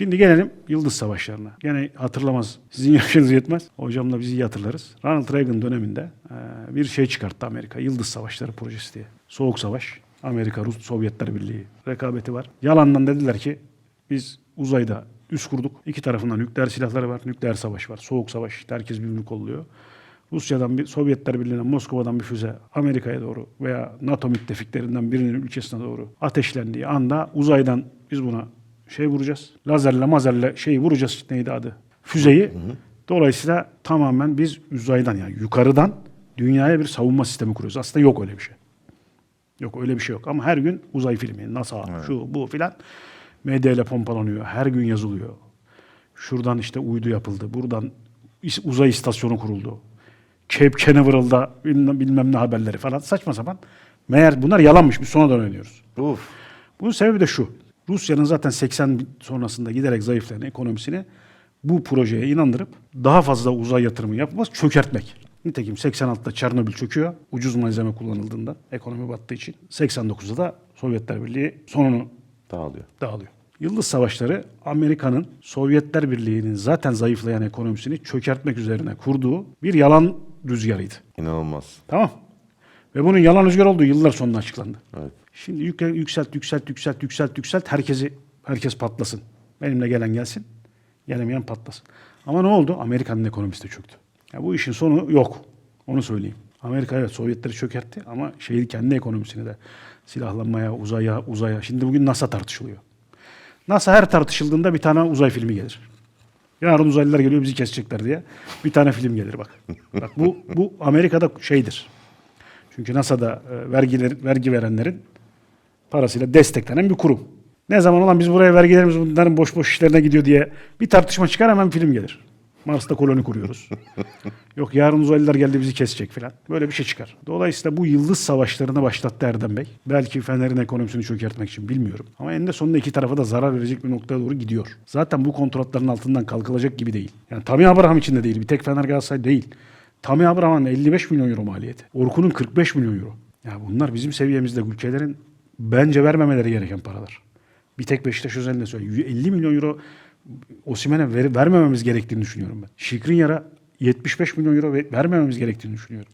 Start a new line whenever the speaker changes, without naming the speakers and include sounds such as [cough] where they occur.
Şimdi gelelim Yıldız Savaşlarına. Gene hatırlamaz. Sizin [laughs] yaşınız yetmez. Hocamla bizi iyi hatırlarız. Ronald Reagan döneminde e, bir şey çıkarttı Amerika. Yıldız Savaşları projesi diye. Soğuk Savaş. Amerika, Rus, Sovyetler Birliği rekabeti var. Yalandan dediler ki biz uzayda üs kurduk. İki tarafından nükleer silahları var. Nükleer savaş var. Soğuk savaş. İşte herkes birbirini kolluyor. Rusya'dan bir Sovyetler Birliği'ne Moskova'dan bir füze Amerika'ya doğru veya NATO müttefiklerinden birinin ülkesine doğru ateşlendiği anda uzaydan biz buna şey vuracağız. Lazerle mazerle şeyi vuracağız. Neydi adı? Füzeyi. Dolayısıyla tamamen biz uzaydan yani yukarıdan dünyaya bir savunma sistemi kuruyoruz. Aslında yok öyle bir şey. Yok öyle bir şey yok. Ama her gün uzay filmi, NASA, şu bu filan medyayla pompalanıyor. Her gün yazılıyor. Şuradan işte uydu yapıldı. Buradan uzay istasyonu kuruldu. Cape Canaveral'da bilmem, bilmem ne haberleri falan saçma sapan. Meğer bunlar yalanmış. Biz sonradan öğreniyoruz.
Uf.
Bunun sebebi de şu. Rusya'nın zaten 80 sonrasında giderek zayıflayan ekonomisini bu projeye inandırıp daha fazla uzay yatırımı yapmaz, çökertmek. Nitekim 86'da Çernobil çöküyor. Ucuz malzeme kullanıldığında ekonomi battığı için. 89'da da Sovyetler Birliği sonunu
Dağılıyor.
dağılıyor. Yıldız Savaşları Amerika'nın Sovyetler Birliği'nin zaten zayıflayan ekonomisini çökertmek üzerine kurduğu bir yalan rüzgarıydı.
İnanılmaz.
Tamam. Ve bunun yalan rüzgar olduğu yıllar sonra açıklandı.
Evet.
Şimdi yükle, yükselt, yükselt, yükselt, yükselt, yükselt. Herkesi, herkes patlasın. Benimle gelen gelsin. Gelemeyen patlasın. Ama ne oldu? Amerika'nın ekonomisi de çöktü. Ya bu işin sonu yok. Onu söyleyeyim. Amerika evet Sovyetleri çökertti ama şeyi kendi ekonomisini de silahlanmaya, uzaya, uzaya. Şimdi bugün NASA tartışılıyor. NASA her tartışıldığında bir tane uzay filmi gelir. Yarın uzaylılar geliyor bizi kesecekler diye. Bir tane film gelir bak. Bak bu bu Amerika'da şeydir. Çünkü NASA'da e, vergiler, vergi verenlerin parasıyla desteklenen bir kurum. Ne zaman olan biz buraya vergilerimiz bunların boş boş işlerine gidiyor diye bir tartışma çıkar hemen film gelir. Mars'ta koloni kuruyoruz. [laughs] Yok yarın uzaylılar geldi bizi kesecek falan. Böyle bir şey çıkar. Dolayısıyla bu yıldız savaşlarını başlattı Erdem Bey. Belki Fener'in ekonomisini çökertmek için bilmiyorum. Ama eninde sonunda iki tarafa da zarar verecek bir noktaya doğru gidiyor. Zaten bu kontratların altından kalkılacak gibi değil. Yani Tammy Abraham için de değil. Bir tek Fener Galatasaray değil. Tammy Abraham'ın 55 milyon euro maliyeti. Orkun'un 45 milyon euro. Ya bunlar bizim seviyemizde ülkelerin bence vermemeleri gereken paralar. Bir tek Beşiktaş özelinde söylüyorum. 50 milyon euro Osimhen'e ver, vermememiz gerektiğini düşünüyorum ben. Şikrinyar'a 75 milyon euro ve- vermememiz gerektiğini düşünüyorum.